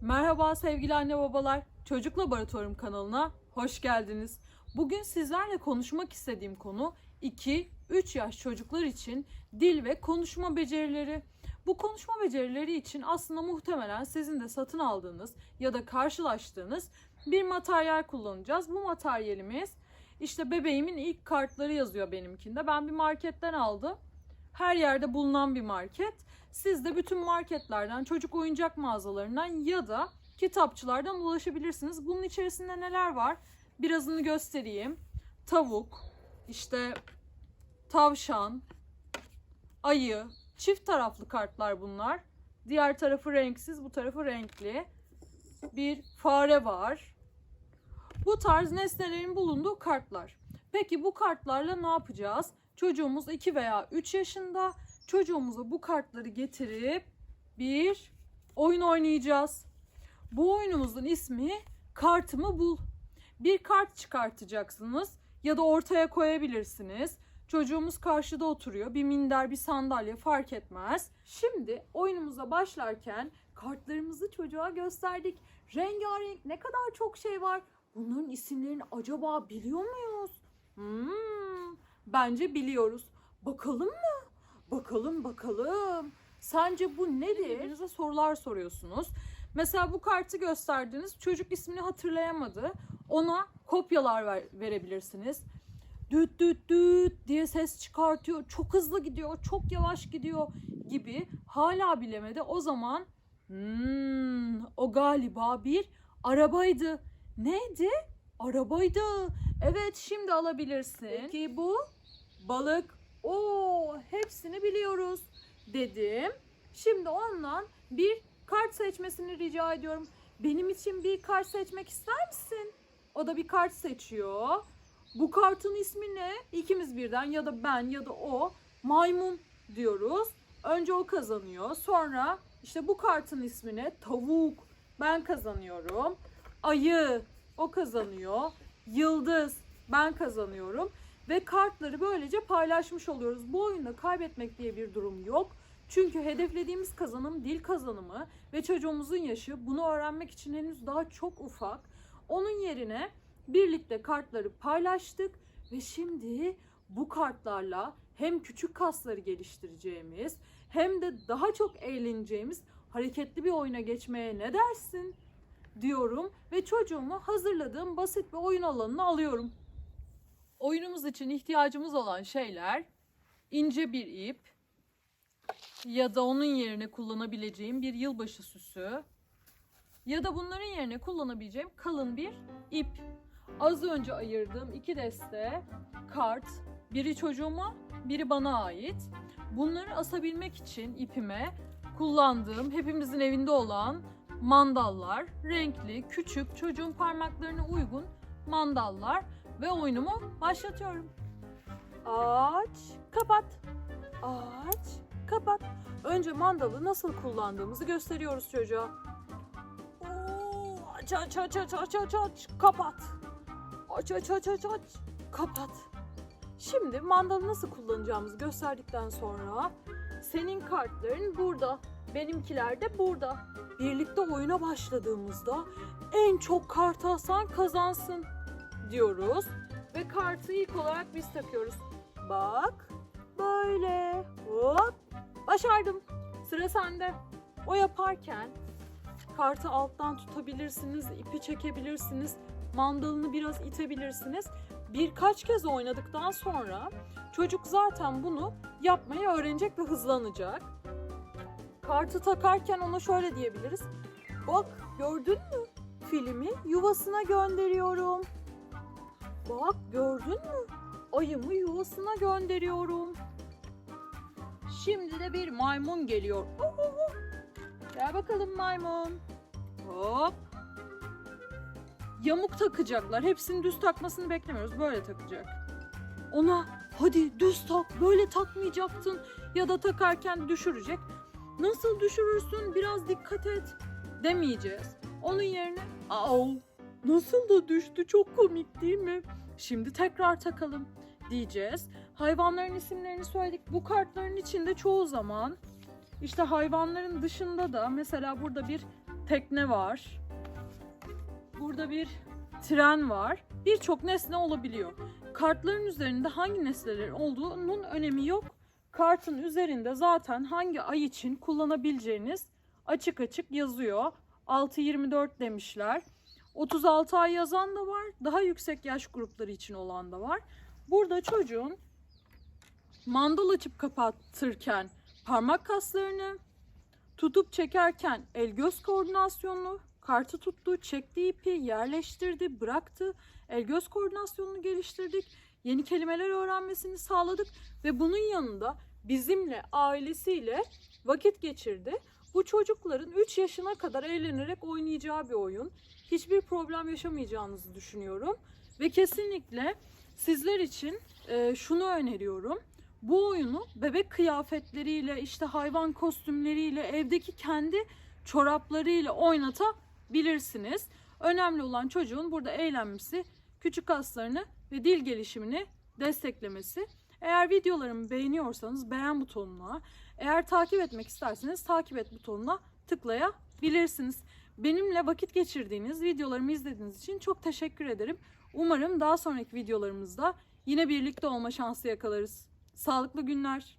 Merhaba sevgili anne babalar. Çocuk Laboratuvarım kanalına hoş geldiniz. Bugün sizlerle konuşmak istediğim konu 2-3 yaş çocuklar için dil ve konuşma becerileri. Bu konuşma becerileri için aslında muhtemelen sizin de satın aldığınız ya da karşılaştığınız bir materyal kullanacağız. Bu materyalimiz işte bebeğimin ilk kartları yazıyor benimkinde. Ben bir marketten aldım. Her yerde bulunan bir market. Siz de bütün marketlerden, çocuk oyuncak mağazalarından ya da kitapçılardan ulaşabilirsiniz. Bunun içerisinde neler var? Birazını göstereyim. Tavuk, işte tavşan, ayı, çift taraflı kartlar bunlar. Diğer tarafı renksiz, bu tarafı renkli. Bir fare var. Bu tarz nesnelerin bulunduğu kartlar. Peki bu kartlarla ne yapacağız? Çocuğumuz 2 veya 3 yaşında. Çocuğumuza bu kartları getirip bir oyun oynayacağız. Bu oyunumuzun ismi Kartımı Bul. Bir kart çıkartacaksınız ya da ortaya koyabilirsiniz. Çocuğumuz karşıda oturuyor. Bir minder, bir sandalye fark etmez. Şimdi oyunumuza başlarken kartlarımızı çocuğa gösterdik. Rengarenk ne kadar çok şey var. Bunların isimlerini acaba biliyor muyuz? Hmm, bence biliyoruz. Bakalım mı? Bakalım bakalım. Sence bu nedir? Birbirinize sorular soruyorsunuz. Mesela bu kartı gösterdiniz. Çocuk ismini hatırlayamadı. Ona kopyalar ver- verebilirsiniz. Düt düt düt diye ses çıkartıyor. Çok hızlı gidiyor, çok yavaş gidiyor gibi. Hala bilemedi. O zaman hmm, o galiba bir arabaydı. Neydi? Arabaydı. Evet şimdi alabilirsin. Peki bu balık. Oo hepsini biliyoruz dedim. Şimdi ondan bir kart seçmesini rica ediyorum. Benim için bir kart seçmek ister misin? O da bir kart seçiyor. Bu kartın ismi ne? İkimiz birden ya da ben ya da o maymun diyoruz. Önce o kazanıyor. Sonra işte bu kartın ismi ne? Tavuk. Ben kazanıyorum. Ayı. O kazanıyor. Yıldız. Ben kazanıyorum. Ve kartları böylece paylaşmış oluyoruz. Bu oyunda kaybetmek diye bir durum yok. Çünkü hedeflediğimiz kazanım dil kazanımı ve çocuğumuzun yaşı bunu öğrenmek için henüz daha çok ufak. Onun yerine birlikte kartları paylaştık ve şimdi bu kartlarla hem küçük kasları geliştireceğimiz hem de daha çok eğleneceğimiz hareketli bir oyuna geçmeye ne dersin diyorum ve çocuğumu hazırladığım basit bir oyun alanına alıyorum. Oyunumuz için ihtiyacımız olan şeyler ince bir ip ya da onun yerine kullanabileceğim bir yılbaşı süsü ya da bunların yerine kullanabileceğim kalın bir ip. Az önce ayırdığım iki deste kart, biri çocuğuma, biri bana ait. Bunları asabilmek için ipime kullandığım hepimizin evinde olan mandallar, renkli, küçük, çocuğun parmaklarına uygun mandallar ve oyunumu başlatıyorum. Aç, kapat. Aç, kapat. Önce mandalı nasıl kullandığımızı gösteriyoruz çocuğa. Aç aç aç aç aç aç aç kapat. Aç aç aç aç aç kapat. Şimdi mandalı nasıl kullanacağımızı gösterdikten sonra senin kartların burada, benimkiler de burada. Birlikte oyuna başladığımızda en çok kartı asan kazansın diyoruz ve kartı ilk olarak biz takıyoruz. Bak böyle hop başardım. Sıra sende. O yaparken kartı alttan tutabilirsiniz, ipi çekebilirsiniz, mandalını biraz itebilirsiniz. Birkaç kez oynadıktan sonra çocuk zaten bunu yapmayı öğrenecek ve hızlanacak. Kartı takarken ona şöyle diyebiliriz. Bak gördün mü? Filmi yuvasına gönderiyorum. Bak gördün mü? Ayımı yuvasına gönderiyorum. Şimdi de bir maymun geliyor. Gel bakalım maymun. Hop. Yamuk takacaklar. Hepsini düz takmasını beklemiyoruz. Böyle takacak. Ona hadi düz tak böyle takmayacaktın ya da takarken düşürecek. Nasıl düşürürsün biraz dikkat et demeyeceğiz. Onun yerine au nasıl da düştü çok komik değil mi? Şimdi tekrar takalım diyeceğiz. Hayvanların isimlerini söyledik. Bu kartların içinde çoğu zaman işte hayvanların dışında da mesela burada bir tekne var. Burada bir tren var. Birçok nesne olabiliyor. Kartların üzerinde hangi nesnelerin olduğunun önemi yok. Kartın üzerinde zaten hangi ay için kullanabileceğiniz açık açık yazıyor. 6-24 demişler. 36 ay yazan da var. Daha yüksek yaş grupları için olan da var. Burada çocuğun mandal açıp kapatırken parmak kaslarını, tutup çekerken el göz koordinasyonunu, kartı tuttu, çekti ipi, yerleştirdi, bıraktı, el göz koordinasyonunu geliştirdik. Yeni kelimeler öğrenmesini sağladık ve bunun yanında bizimle, ailesiyle vakit geçirdi. Bu çocukların 3 yaşına kadar eğlenerek oynayacağı bir oyun. Hiçbir problem yaşamayacağınızı düşünüyorum. Ve kesinlikle sizler için e, şunu öneriyorum. Bu oyunu bebek kıyafetleriyle, işte hayvan kostümleriyle, evdeki kendi çoraplarıyla oynatabilirsiniz. Önemli olan çocuğun burada eğlenmesi, küçük kaslarını ve dil gelişimini desteklemesi. Eğer videolarımı beğeniyorsanız beğen butonuna, eğer takip etmek isterseniz takip et butonuna tıklayabilirsiniz. Benimle vakit geçirdiğiniz, videolarımı izlediğiniz için çok teşekkür ederim. Umarım daha sonraki videolarımızda yine birlikte olma şansı yakalarız. Sağlıklı günler.